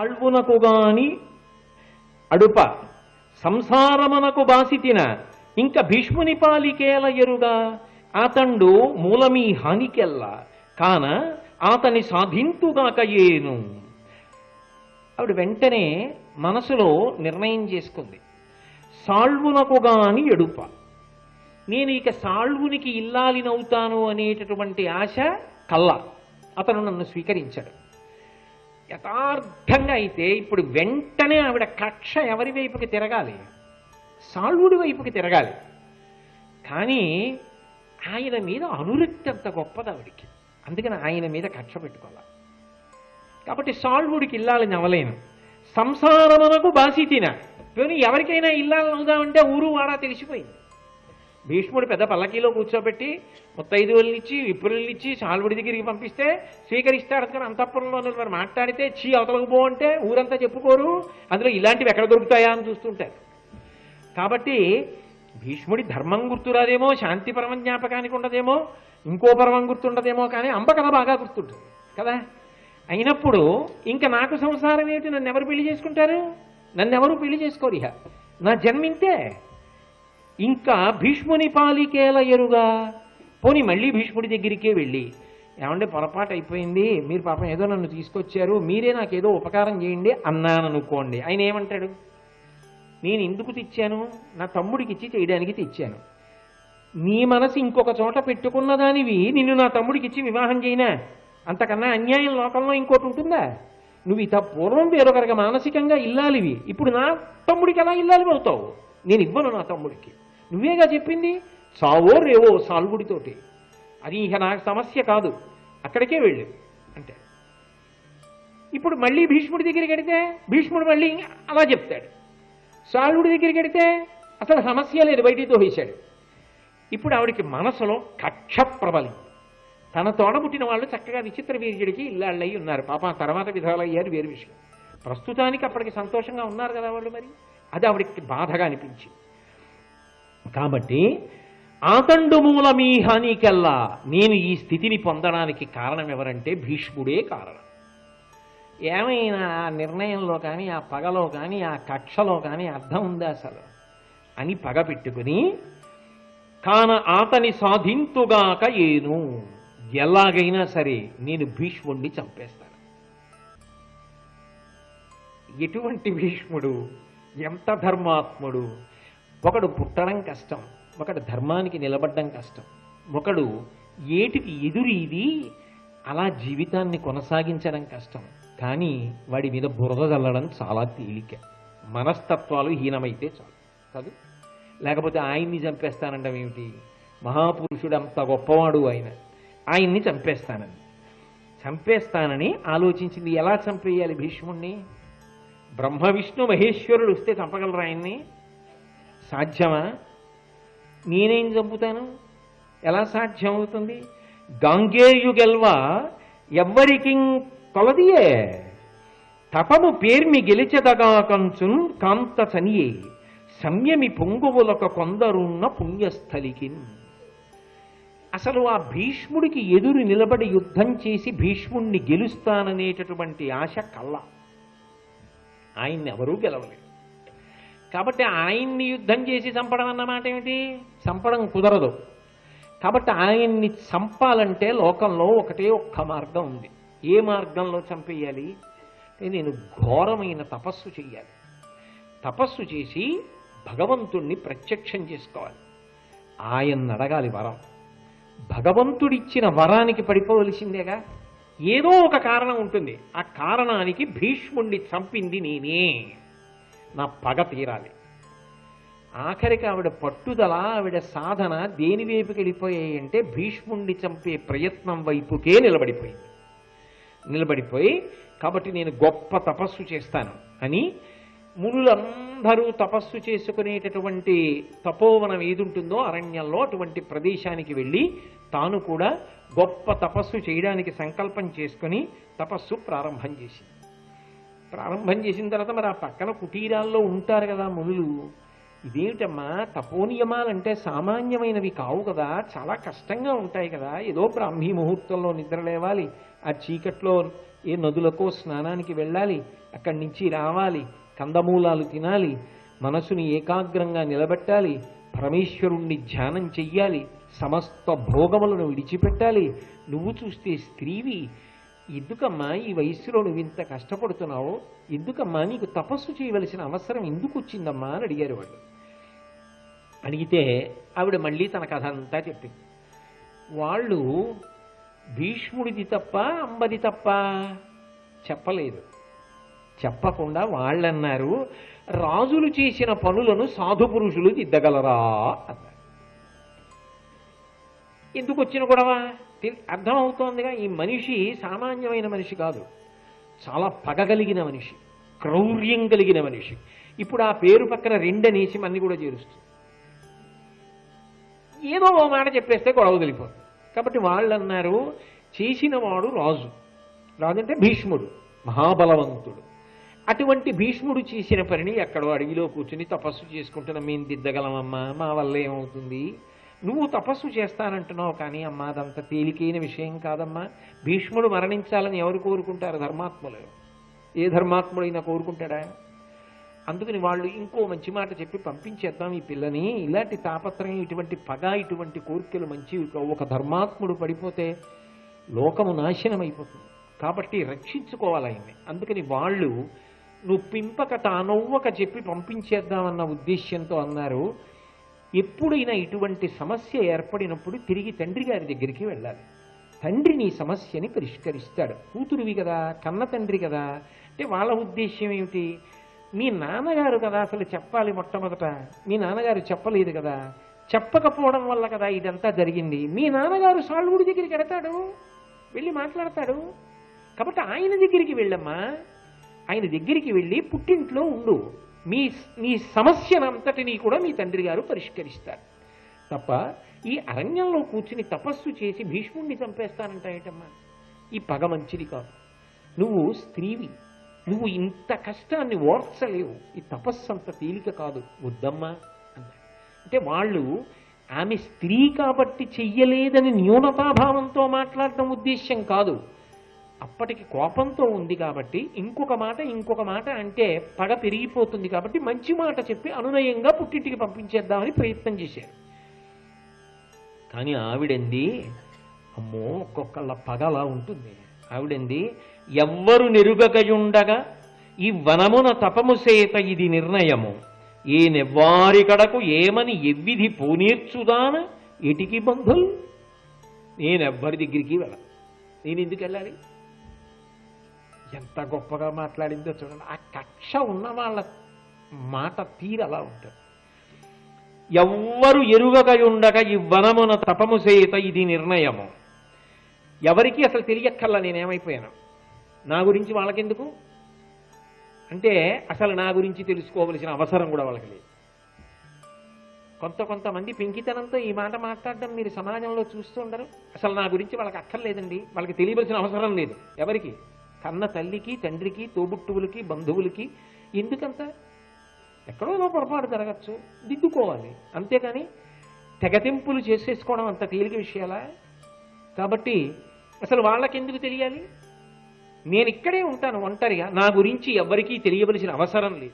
తాళ్వునకు గాని అడుప సంసారమునకు బాసితిన ఇంక భీష్ముని పాలికేల ఎరుగా అతండు మూలమీ హానికెల్ల కాన అతని సాధింతుగాక ఏను. ఆవిడ వెంటనే మనసులో నిర్ణయం చేసుకుంది. సాల్వునకు గాని ఎడుప. నేను ఇక సాల్వునికి ఇల్లాలినవుతాను అనేటటువంటి ఆశ కల్లా. అతను నన్ను స్వీకరించాడు. యథార్థంగా అయితే ఇప్పుడు వెంటనే ఆవిడ కక్ష ఎవరి వైపుకి తిరగాలి? సాల్వుడి వైపుకి తిరగాలి. కానీ ఆయన మీద అనురక్తి అంత గొప్పది ఆవిడికి. అందుకని ఆయన మీద కక్ష పెట్టుకోవాలి. కాబట్టి సాల్వుడికి ఇల్లాలని అవలేను సంసారమునకు బాసితిన. పోనీ ఎవరికైనా ఇల్లాలని అవుదామంటే ఊరు వాడా తెలిసిపోయింది. భీష్ముడు పెద్ద పల్లకీలో కూర్చోబెట్టి ముత్తైదువులనిచ్చి విప్రులనిచ్చి సాల్వుడి దగ్గరికి పంపిస్తే స్వీకరిస్తాడు కానీ అంతఃపురంలో మరి మాట్లాడితే చీ అవతలకు పో అంటే ఊరంతా చెప్పుకోరు. అందులో ఇలాంటివి ఎక్కడ దొరుకుతాయా అని చూస్తుంటారు. కాబట్టి భీష్ముడి ధర్మం గుర్తురాదేమో శాంతి పరమ జ్ఞాపకానికి ఉండదేమో ఇంకో పరమం గుర్తుండదేమో కానీ అంబ కథ బాగా గుర్తుంటుంది కదా? అయినప్పుడు ఇంకా నాకు సంసారం ఏంటి నన్ను ఎవరు పెళ్ళి చేసుకుంటారు? నన్ను ఎవరు పెళ్ళి చేసుకోరు ఇహ? నా జన్మింతే ఇంకా భీష్ముని పాలికేల ఎరుగా. పోని మళ్ళీ భీష్ముడి దగ్గరికే వెళ్ళి. ఏమంటే పొరపాటు అయిపోయింది. మీరు పాపం ఏదో నన్ను తీసుకొచ్చారు. మీరే నాకు ఏదో ఉపకారం చేయండి అన్నాను అనుకోండి. ఆయన ఏమంటాడు? నేను ఎందుకు తెచ్చాను? నా తమ్ముడికి ఇచ్చి చేయడానికి తెచ్చాను. నీ మనసు ఇంకొక చోట పెట్టుకున్న దానివి. నిన్ను నా తమ్ముడికి ఇచ్చి వివాహం చేయనా. అంతకన్నా అన్యాయం లోకంలో ఇంకోటి ఉంటుందా? నువ్వు ఇత పూర్వం వేరొకరికి మానసికంగా ఇల్లాలివి. ఇప్పుడు నా తమ్ముడికి ఎలా ఇల్లాలి అవుతావు నేను ఇవ్వను నా తమ్ముడికి. నువ్వేగా చెప్పింది? చావో రేవో సాల్గుడితోటి అది ఇక నాకు సమస్య కాదు. అక్కడికే వెళ్ళు అంటే ఇప్పుడు మళ్ళీ భీష్ముడి దగ్గరికి వెడితే భీష్ముడు మళ్ళీ అలా చెప్తాడు. సాల్వుడి దగ్గరికి వెడితే అసలు సమస్య లేదు బయటికి వేశాడు ఇప్పుడు ఆవిడికి మనసులో కక్ష ప్రబలి. తన తోడబుట్టిన వాళ్ళు చక్కగా విచిత్ర వీర్యుడికి ఇల్లాళ్ళయి ఉన్నారు. పాప తర్వాత విధాలు అయ్యారు వేరు విషయం. ప్రస్తుతానికి అప్పటికి సంతోషంగా ఉన్నారు కదా వాళ్ళు మరి? అది ఆవిడకి బాధగా అనిపించింది. కాబట్టి ఆతండు మూలమీహానికెల్లా నేను ఈ స్థితిని పొందడానికి కారణం ఎవరంటే భీష్ముడే కారణం. ఏమైనా ఆ నిర్ణయంలో కానీ ఆ పగలో కానీ ఆ కక్షలో కానీ అర్థం ఉందా అసలు? అని పగ పెట్టుకుని కాన ఆతని సాధింతుగాక ఏను. ఎలాగైనా సరే నేను భీష్ముడిని చంపేస్తాను. ఎటువంటి భీష్ముడు? ఎంత ధర్మాత్ముడు? ఒకడు పుట్టడం కష్టం ఒకడు ధర్మానికి నిలబడడం కష్టం ఒకడు ఏటికి ఎదురు ఇది అలా జీవితాన్ని కొనసాగించడం కష్టం. కానీ వాడి మీద బురద చల్లడం చాలా తేలిక. మనస్తత్వాలు హీనమైతే చాలు కాదు? లేకపోతే ఆయన్ని చంపేస్తానండం ఏమిటి? మహాపురుషుడు అంత గొప్పవాడు ఆయన ఆయన్ని చంపేస్తానని. చంపేస్తానని ఆలోచించింది ఎలా చంపేయాలి భీష్ముణ్ణి? బ్రహ్మ విష్ణు మహేశ్వరుడు వస్తే చంపగలరు ఆయన్ని? సాధ్యమా? నేనేం చంపుతాను? ఎలా సాధ్యమవుతుంది? గంగేయుగెల్వ ఎవ్వరికిం గెల్వ కొలదియే తపము పేర్మి గెలిచెదగాకంచున్ కాంత చనియే. సంయమి పొంగువులక కొందరున్న పుణ్యస్థలికి అసలు ఆ భీష్ముడికి ఎదురు నిలబడి యుద్ధం చేసి భీష్ముణ్ణి గెలుస్తాననేటటువంటి ఆశ కల్లా. ఆయన్ని ఎవరూ గెలవలేదు. కాబట్టి ఆయన్ని యుద్ధం చేసి చంపడం అన్నమాట ఏమిటి? చంపడం కుదరదు. కాబట్టి ఆయన్ని చంపాలంటే లోకంలో ఒకటే ఒక్క మార్గం ఉంది. ఏ మార్గంలో చంపేయాలి? నేను ఘోరమైన తపస్సు చేయాలి. తపస్సు చేసి భగవంతుణ్ణి ప్రత్యక్షం చేసుకోవాలి. ఆయన్ని అడగాలి వరం. భగవంతుడిచ్చిన వరానికి పడిపోవలసిందేగా? ఏదో ఒక కారణం ఉంటుంది. ఆ కారణానికి భీష్ముణ్ణి చంపింది నేనే. నా పగ తీరాలి. ఆఖరికి ఆవిడ పట్టుదల ఆవిడ సాధన దేని వైపుకి వెళ్ళిపోయాయి అంటే భీష్ముణ్ణి చంపే ప్రయత్నం వైపుకే నిలబడిపోయింది. నిలబడిపోయి కాబట్టి నేను గొప్ప తపస్సు చేస్తాను అని మునులందరూ తపస్సు చేసుకునేటటువంటి తపోవనం ఏదుంటుందో అరణ్యంలో అటువంటి ప్రదేశానికి వెళ్ళి తాను కూడా గొప్ప తపస్సు చేయడానికి సంకల్పం చేసుకుని తపస్సు ప్రారంభం చేసింది. ప్రారంభం చేసిన తర్వాత మరి ఆ పక్కన కుటీరాల్లో ఉంటారు కదా మునులు. ఇదేమిటమ్మా? తపోనియమాలంటే సామాన్యమైనవి కావు కదా. చాలా కష్టంగా ఉంటాయి కదా. ఏదో బ్రాహ్మీ ముహూర్తంలో నిద్ర లేవాలి. ఆ చీకట్లో ఏ నదులకో స్నానానికి వెళ్ళాలి. అక్కడి నుంచి రావాలి. కందమూలాలు తినాలి. మనసుని ఏకాగ్రంగా నిలబెట్టాలి. పరమేశ్వరుణ్ణి ధ్యానం చెయ్యాలి. సమస్త భోగములను విడిచిపెట్టాలి. నువ్వు చూస్తే స్త్రీవి ఎందుకమ్మా ఈ వయస్సులో నువ్వు ఇంత కష్టపడుతున్నావు? ఎందుకమ్మా నీకు తపస్సు చేయవలసిన అవసరం ఎందుకు వచ్చిందమ్మా అని అడిగారు వాళ్ళు. అడిగితే ఆవిడ మళ్ళీ తన కథ అంతా చెప్పింది. వాళ్ళు భీష్ముడిది తప్ప అంబది తప్ప? చెప్పలేదు. చెప్పకుండా వాళ్ళన్నారు రాజులు చేసిన పనులను సాధు పురుషులు దిద్దగలరా? అన్నారు. ఎందుకు వచ్చిన గొడవ? అర్థమవుతోందిగా ఈ మనిషి సామాన్యమైన మనిషి కాదు. చాలా పగ కలిగిన మనిషి క్రౌర్యం కలిగిన మనిషి. ఇప్పుడు ఆ పేరు పక్కన రెండనేసి మన్ని కూడా చేరుస్తుంది. ఏదో ఓ మాట చెప్పేస్తే గొడవ తెలిపోతుంది కాబట్టి వాళ్ళు అన్నారు చేసిన వాడు రాజు. రాజు అంటే భీష్ముడు మహాబలవంతుడు. అటువంటి భీష్ముడు చేసిన పనిని ఎక్కడో అడవిలో కూర్చుని తపస్సు చేసుకుంటున్న మేము దిద్దగలమమ్మా మా వల్ల ఏమవుతుంది? నువ్వు తపస్సు చేస్తానంటున్నావు కానీ అమ్మా అదంత తేలికైన విషయం కాదమ్మా. భీష్ముడు మరణించాలని ఎవరు కోరుకుంటారు? ధర్మాత్ములు. ఏ ధర్మాత్ముడైనా కోరుకుంటాడా? అందుకని వాళ్ళు ఇంకో మంచి మాట చెప్పి పంపించేద్దాం ఈ పిల్లని. ఇలాంటి తాపత్రయం ఇటువంటి పగ ఇటువంటి కోరికలు మంచి ఒక ధర్మాత్ముడు పడిపోతే లోకము నాశనం అయిపోతుంది కాబట్టి రక్షించుకోవాలి ఆయన్ని. అందుకని వాళ్ళు నువ్వు పింపక తానవ్వక చెప్పి పంపించేద్దామన్న ఉద్దేశ్యంతో అన్నారు. ఎప్పుడైనా ఇటువంటి సమస్య ఏర్పడినప్పుడు తిరిగి తండ్రి గారి దగ్గరికి వెళ్ళాలి. తండ్రి నీ సమస్యని పరిష్కరిస్తాడు. కూతురువి కదా కన్న తండ్రి కదా అంటే వాళ్ళ ఉద్దేశ్యం ఏమిటి? మీ నాన్నగారు కదా అసలు చెప్పాలి మొట్టమొదట. మీ నాన్నగారు చెప్పలేదు కదా. చెప్పకపోవడం వల్ల కదా ఇదంతా జరిగింది. మీ నాన్నగారు సాల్వుడి దగ్గరికి వెడతాడు వెళ్ళి మాట్లాడతాడు. కాబట్టి ఆయన దగ్గరికి వెళ్ళమ్మా. ఆయన దగ్గరికి వెళ్ళి పుట్టింట్లో ఉండు. మీ మీ సమస్యనంతటినీ కూడా మీ తండ్రి గారు పరిష్కరిస్తారు. తప్ప ఈ అరణ్యంలో కూర్చుని తపస్సు చేసి భీష్ముణ్ణి చంపేస్తానంటాయటమ్మా. ఈ పగ మంచిది కాదు. నువ్వు స్త్రీవి. నువ్వు ఇంత కష్టాన్ని ఓర్చలేవు. ఈ తపస్సు అంత తేలిక కాదు. వద్దమ్మా అన్నాడు అంటే వాళ్ళు ఆమె స్త్రీ కాబట్టి చెయ్యలేదని న్యూనతాభావంతో మాట్లాడటం ఉద్దేశ్యం కాదు. అప్పటికి కోపంతో ఉంది కాబట్టి ఇంకొక మాట ఇంకొక మాట అంటే పగ పెరిగిపోతుంది కాబట్టి మంచి మాట చెప్పి అనునయంగా పుట్టింటికి పంపించేద్దామని ప్రయత్నం చేశారు. కానీ ఆవిడంది? అమ్మో ఒక్కొక్కళ్ళ పగలా ఉంటుంది. ఆవిడంది? ఎవ్వరు నెరుగకయుండగా ఈ వనమున తపము సేత ఇది నిర్ణయము. ఈ నెవ్వారి కడకు ఏమని ఎవ్విధి పోనీర్చుదాన ఎటికి బంధులు? నేనెవ్వరి దగ్గరికి వెళ్ళ నేను ఎందుకు వెళ్ళాలి? ఎంత గొప్పగా మాట్లాడిందో చూడండి. ఆ కక్ష ఉన్న వాళ్ళ మాట తీరు అలా ఉంటుంది. ఎవ్వరు ఎరుగక ఈ వనమున తపము చేత ఇది నిర్ణయము. ఎవరికి అసలు తెలియక్కల్లా నేనేమైపోయాను. నా గురించి వాళ్ళకెందుకు? అంటే అసలు నా గురించి తెలుసుకోవలసిన అవసరం కూడా వాళ్ళకి లేదు. కొంత కొంతమంది పెంకితనంతో ఈ మాట మాట్లాడడం మీరు సమాజంలో చూస్తూ ఉండరు. అసలు నా గురించి వాళ్ళకి అక్కర్లేదండి. వాళ్ళకి తెలియవలసిన అవసరం లేదు ఎవరికి. కన్న తల్లికి తండ్రికి తోబుట్టువులకి బంధువులకి ఎందుకంత? ఎక్కడో ఏదో పొరపాటు జరగచ్చు. దిద్దుకోవాలి. అంతేకాని తెగతింపులు చేసేసుకోవడం అంత తేలిక విషయాలా? కాబట్టి అసలు వాళ్ళకెందుకు తెలియాలి? నేను ఇక్కడే ఉంటాను ఒంటరిగా. నా గురించి ఎవ్వరికీ తెలియవలసిన అవసరం లేదు.